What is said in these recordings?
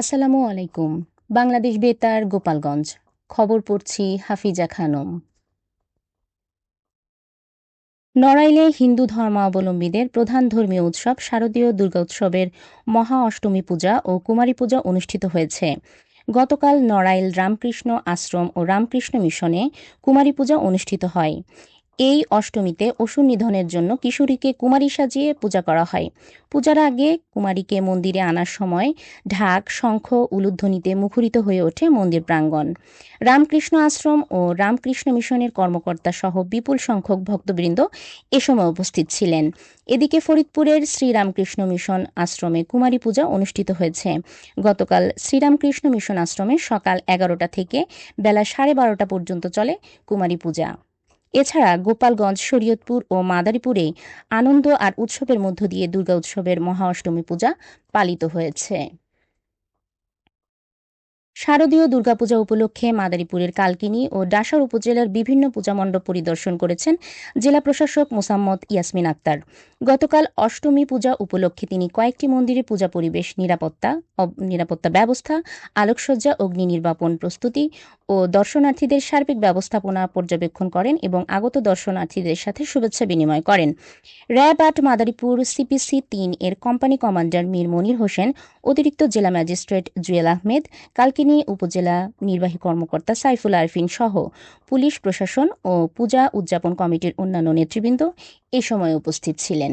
আসসালামু আলাইকুম। বাংলাদেশ বেতার, গোপালগঞ্জ। খবর পড়ছি হাফিজা খানম। নড়াইলে হিন্দু ধর্মাবলম্বীদের প্রধান ধর্মীয় উৎসব শারদীয় দুর্গা উৎসবের মহা অষ্টমী পূজা ও কুমারী পূজা অনুষ্ঠিত হয়েছে। গতকাল নড়াইল রামকৃষ্ণ আশ্রম ও রামকৃষ্ণ মিশনে কুমারী পূজা অনুষ্ঠিত হয়। এই অষ্টমীতে অসুর নিধনের জন্য কিশোরীকে কুমারী সাজিয়ে পূজা করা হয়। পূজার আগে কুমারীকে মন্দিরে আনার সময় ঢাক, শঙ্খ, উলুধ্বনিতে মুখরিত হয়ে ওঠে মন্দির প্রাঙ্গণ। রামকৃষ্ণ আশ্রম ও রামকৃষ্ণ মিশনের কর্মকর্তা সহ বিপুল সংখ্যক ভক্তবৃন্দ এ সময় উপস্থিত ছিলেন। এদিকে ফরিদপুরের শ্রীরামকৃষ্ণ মিশন আশ্রমে কুমারী পূজা অনুষ্ঠিত হয়েছে। গতকাল শ্রীরামকৃষ্ণ মিশন আশ্রমে সকাল এগারোটা থেকে বেলা সাড়ে বারোটা পর্যন্ত চলে কুমারী পূজা। এছাড়া গোপালগঞ্জ, শরীয়তপুর ও মাদারীপুরে আনন্দ আর উৎসবের মধ্য দিয়ে দুর্গা উৎসবের মহা অষ্টমী পূজা পালিত হয়েছে। শারদীয় দুর্গাপূজা উপলক্ষে মাদারীপুরের কালকিনি ও ডাসার উপজেলার বিভিন্ন পূজা মণ্ডপ পরিদর্শন করেছেন জেলা প্রশাসক মোসাম্মদ ইয়াসমিন আক্তার। গতকাল অষ্টমী পূজা উপলক্ষে তিনি কয়েকটি মন্দিরে পূজা পরিবেশ, নিরাপত্তা নিরাপত্তা ব্যবস্থা, আলোকসজ্জা, অগ্নি নির্বাপন প্রস্তুতি ও দর্শনার্থীদের সার্বিক ব্যবস্থাপনা পর্যবেক্ষণ করেন এবং আগত দর্শনার্থীদের সাথে শুভেচ্ছা বিনিময় করেন। র্যাব আট মাদারীপুর সিপিসি তিন এর কোম্পানি কমান্ডার মীর মনির হোসেন, অতিরিক্ত জেলা ম্যাজিস্ট্রেট জুয়েল আহমেদ কালকিনি উপজেলা নির্বাহী কর্মকর্তা সাইফুল আরফিন সহ পুলিশ, প্রশাসন ও পূজা উদযাপন কমিটির অন্যান্য নেতৃবৃন্দ এ সময় উপস্থিত ছিলেন।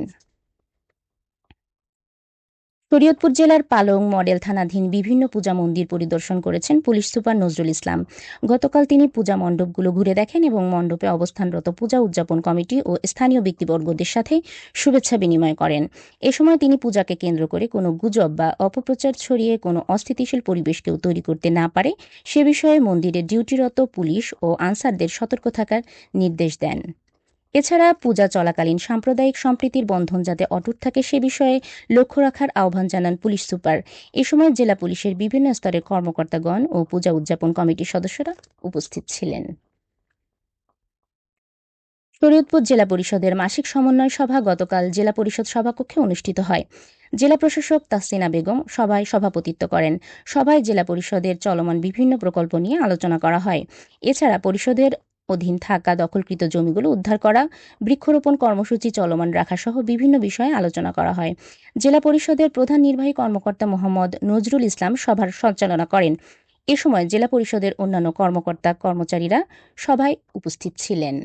শরীয়তপুর জেলার পালং মডেল থানাধীন বিভিন্ন পূজা মন্দির পরিদর্শন করেছেন পুলিশ সুপার নজরুল ইসলাম। গতকাল তিনি পূজা মণ্ডপগুলো ঘুরে দেখেন এবং মণ্ডপে অবস্থানরত পূজা উদযাপন কমিটি ও স্থানীয় ব্যক্তিবর্গদের সাথে শুভেচ্ছা বিনিময় করেন। এ সময় তিনি পূজাকে কেন্দ্র করে কোনো গুজব বা অপপ্রচার ছড়িয়ে কোনো অস্থিতিশীল পরিবেশ কেউ তৈরি করতে না পারে, সে বিষয়ে মন্দিরে ডিউটিরত পুলিশ ও আনসারদের সতর্ক থাকার নির্দেশ দেন। এছাড়া পূজা চলাকালীন সাম্প্রদায়িক সম্প্রীতির বন্ধন যাতে অটুট থাকে সে বিষয়ে লক্ষ্য রাখার আহ্বান জানান পুলিশ সুপার। এ সময় জেলা পুলিশের বিভিন্ন স্তরের কর্মকর্তাগণ ও পূজা উদযাপন কমিটির সদস্যরা উপস্থিত ছিলেন। শরীয়তপুর জেলা পরিষদের মাসিক সমন্বয় সভা গতকাল জেলা পরিষদ সভাকক্ষে অনুষ্ঠিত হয়। জেলা প্রশাসক তাসিনা বেগম সভায় সভাপতিত্ব করেন। সভায় জেলা পরিষদের চলমান বিভিন্ন প্রকল্প নিয়ে আলোচনা করা হয়। এছাড়া পরিষদের অধীন থাকা দখলকৃত জমিগুলো উদ্ধার করা, বৃক্ষরোপণ কর্মসূচি চলমান রাখা সহ বিভিন্ন বিষয়ে আলোচনা করা হয়। জেলা পরিষদের প্রধান নির্বাহী কর্মকর্তা মোহাম্মদ নজরুল ইসলাম সভার সঞ্চালনা করেন। এ সময় জেলা পরিষদের অন্যান্য কর্মকর্তা কর্মচারীরা সভায় উপস্থিত ছিলেন।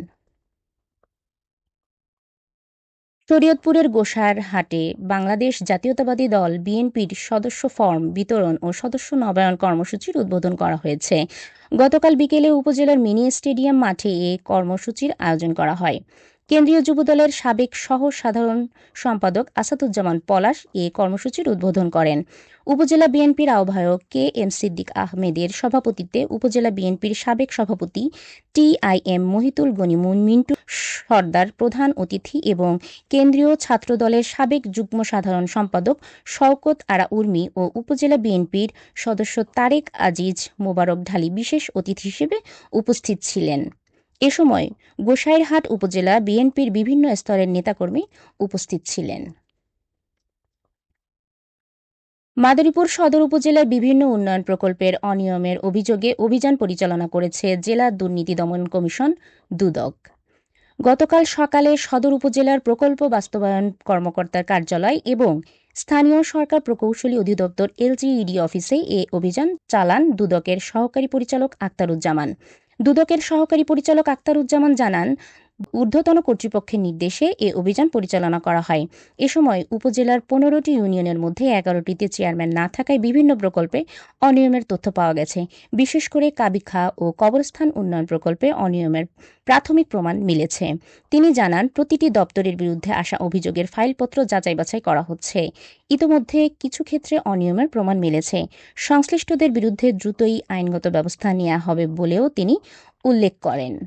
শরীয়তপুরের গোসার হাটে বাংলাদেশ জাতীয়তাবাদী দল বিএনপির সদস্য ফর্ম বিতরণ ও সদস্য নবায়ন কর্মসূচির উদ্বোধন করা হয়েছে। গতকাল বিকেলে উপজেলার মিনি স্টেডিয়াম মাঠে এ কর্মসূচির আয়োজন করা হয়। কেন্দ্রীয় যুবদলের সাবেক সহ সাধারণ সম্পাদক আসাদুজ্জামান পলাশ এ কর্মসূচির উদ্বোধন করেন। উপজেলা বিএনপির আহ্বায়ক কে এম সিদ্দিক আহমেদের সভাপতিত্বে উপজেলা বিএনপির সাবেক সভাপতি T I M Mohitul Ganimun Mintu Sardar প্রধান অতিথি এবং কেন্দ্রীয় ছাত্রদলের সাবেক যুগ্ম সাধারণ সম্পাদক শওকত আরা উর্মি ও উপজেলা বিএনপির সদস্য তারেক আজিজ মোবারক ঢালি বিশেষ অতিথি হিসেবে উপস্থিত ছিলেন। এ সময় গোসাইরহাট উপজেলা বিএনপির বিভিন্ন স্তরের নেতাকর্মী উপস্থিত ছিলেন। মাদারীপুর সদর উপজেলার বিভিন্ন উন্নয়ন প্রকল্পের অনিয়মের অভিযোগে অভিযান পরিচালনা করেছে জেলা দুর্নীতি দমন কমিশন, দুদক। গতকাল সকালে সদর উপজেলার প্রকল্প বাস্তবায়ন কর্মকর্তার কার্যালয় এবং স্থানীয় সরকার প্রকৌশলী অধিদপ্তর এলজিইডি অফিসে এ অভিযান চালান দুদকের সহকারী পরিচালক আক্তারুজ্জামান দুদকের সহকারী পরিচালক আক্তারুজ্জামান জানান ঊর্ধ্বতন কর্তৃপক্ষের নির্দেশে এ অভিযান পরিচালনা করা হয়। এ সময় উপজেলার পনেরোটি ইউনিয়নের মধ্যে এগারোটিতে চেয়ারম্যান না থাকায় বিভিন্ন প্রকল্পে অনিয়মের তথ্য পাওয়া গেছে। বিশেষ করে কাবিখা ও কবরস্থান উন্নয়ন প্রকল্পে অনিয়মের প্রাথমিক প্রমাণ মিলেছে। তিনি জানান, প্রতিটি দপ্তরের বিরুদ্ধে আসা অভিযোগের ফাইলপত্র যাচাই বাছাই করা হচ্ছে। ইতোমধ্যে কিছু ক্ষেত্রে অনিয়মের প্রমাণ মিলেছে। সংশ্লিষ্টদের বিরুদ্ধে দ্রুতই আইনগত ব্যবস্থা নেওয়া হবে বলেও তিনি উল্লেখ করেন।